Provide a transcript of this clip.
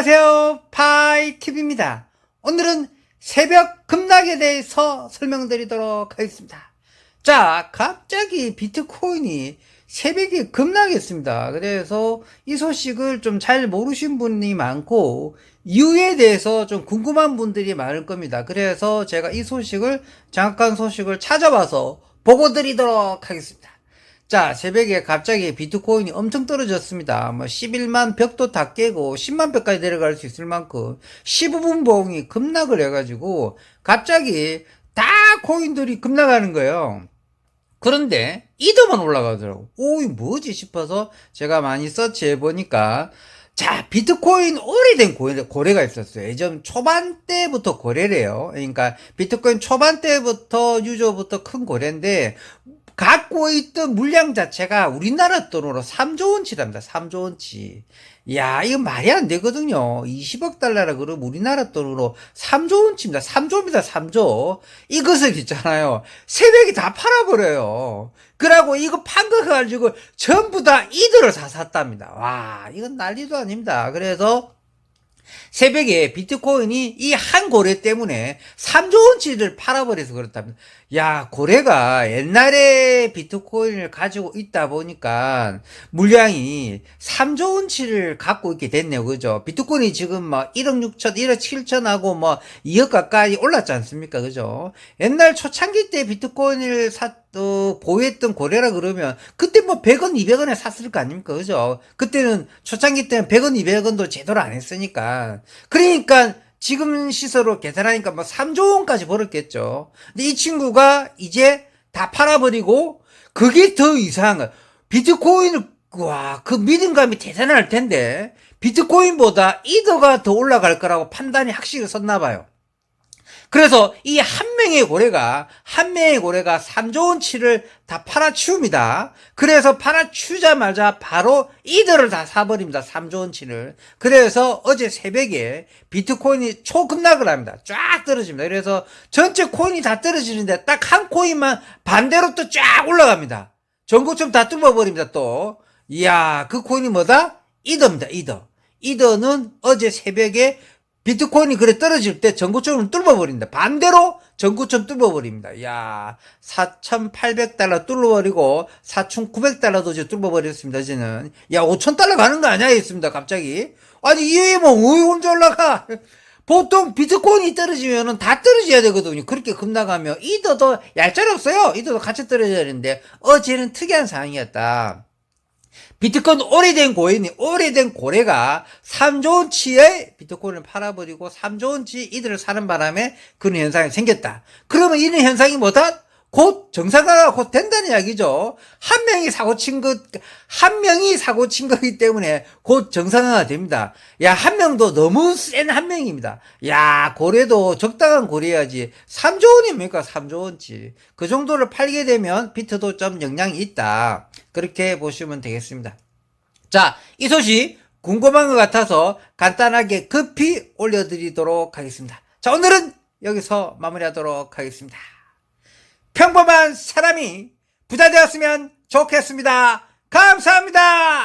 안녕하세요. 파이TV입니다. 오늘은 새벽 급락에 대해서 설명드리도록 하겠습니다. 자, 갑자기 비트코인이 새벽에 급락했습니다. 그래서 이 소식을 좀 잘 모르신 분이 많고, 이유에 대해서 좀 궁금한 분들이 많을 겁니다. 그래서 제가 이 소식을, 잠깐 소식을 찾아봐서 보고 드리도록 하겠습니다. 자, 새벽에 갑자기 비트코인이 엄청 떨어졌습니다. 뭐 11만 벽도 다 깨고 10만 벽까지 내려갈 수 있을 만큼 15분 봉이 급락을 해가지고 갑자기 다 코인들이 급락하는 거예요. 그런데 이더만 올라가더라고. 오, 이 뭐지 싶어서 제가 많이 서치해 보니까 자, 비트코인 오래된 고래, 고래가 있었어요. 예전 초반 때부터 고래래요. 그러니까 비트코인 초반 때부터 유저부터 큰 고래인데 갖고 있던 물량 자체가 우리나라 돈으로 3조 원치랍니다. 3조 원치. 야, 이거 말이 안 되거든요. 20억 달러라 그러면 우리나라 돈으로 3조 원치입니다. 3조입니다. 3조. 이것을 있잖아요. 새벽에 다 팔아버려요. 그러고 이거 판 거 가지고 전부 다 이들을 다 샀답니다. 와, 이건 난리도 아닙니다. 그래서 새벽에 비트코인이 이 한 고래 때문에 3조 원치를 팔아버려서 그렇답니다. 야, 고래가 옛날에 비트코인을 가지고 있다 보니까 물량이 3조 원치를 갖고 있게 됐네요. 그죠? 비트코인이 지금 막 1억 6천, 1억 7천 하고 뭐 2억 가까이 올랐지 않습니까? 그죠? 옛날 초창기 때 비트코인을 사, 어, 보유했던 고래라 그러면 그때 뭐 100원, 200원에 샀을 거 아닙니까? 그죠? 그때는 초창기 때는 100원, 200원도 제대로 안 했으니까. 그러니까 지금 시세로 계산하니까 뭐 3조 원까지 벌었겠죠. 근데 이 친구가 이제 다 팔아버리고 그게 더 이상한. 비트코인을 와, 그 믿음감이 대단할 텐데 비트코인보다 이더가 더 올라갈 거라고 판단이 확실히 섰나 봐요. 그래서 이 한 명의 고래가 한 명의 고래가 3조 원치를 다 팔아치웁니다. 그래서 팔아치우자마자 바로 이들을 다 사버립니다. 3조 원치를. 그래서 어제 새벽에 비트코인이 초급락을 합니다. 쫙 떨어집니다. 그래서 전체 코인이 다 떨어지는데 딱 한 코인만 반대로 또 쫙 올라갑니다. 전고점 다 뚫어버립니다. 또 이야 그 코인이 뭐다? 이더입니다. 이더. 이더는 어제 새벽에 비트코인이 그래 떨어질 때 전고점을 뚫어버린다. 반대로 전고점 뚫어버립니다. 야 4,800달러 뚫어버리고 4,900달러도 이제 뚫어버렸습니다. 이제는 야 5,000달러 가는 거 아니야? 했습니다. 갑자기 아니 이게 뭐왜 혼자 올라가? 보통 비트코인이 떨어지면은 다 떨어져야 되거든요. 그렇게 급나가면 이더도 얄짤 없어요. 이더도 같이 떨어져야 되는데 어제는 특이한 상황이었다. 비트코인 오래된 고인이 오래된 고래가 3조 원치의 비트코인을 팔아버리고 3조 원치 이들을 사는 바람에 그런 현상이 생겼다. 그러면 이런 현상이 뭐다? 곧 정상화가 곧 된다는 이야기죠. 한 명이 사고 친 것, 한 명이 사고 친 거기 때문에 곧 정상화가 됩니다. 야, 한 명도 너무 센 한 명입니다. 야, 고래도 적당한 고래야지. 3조 원입니까? 3조 원치. 그 정도를 팔게 되면 비트도 좀 영향이 있다. 그렇게 보시면 되겠습니다. 자, 이 소식 궁금한 것 같아서 간단하게 급히 올려드리도록 하겠습니다. 자, 오늘은 여기서 마무리하도록 하겠습니다. 평범한 사람이 부자 되었으면 좋겠습니다. 감사합니다.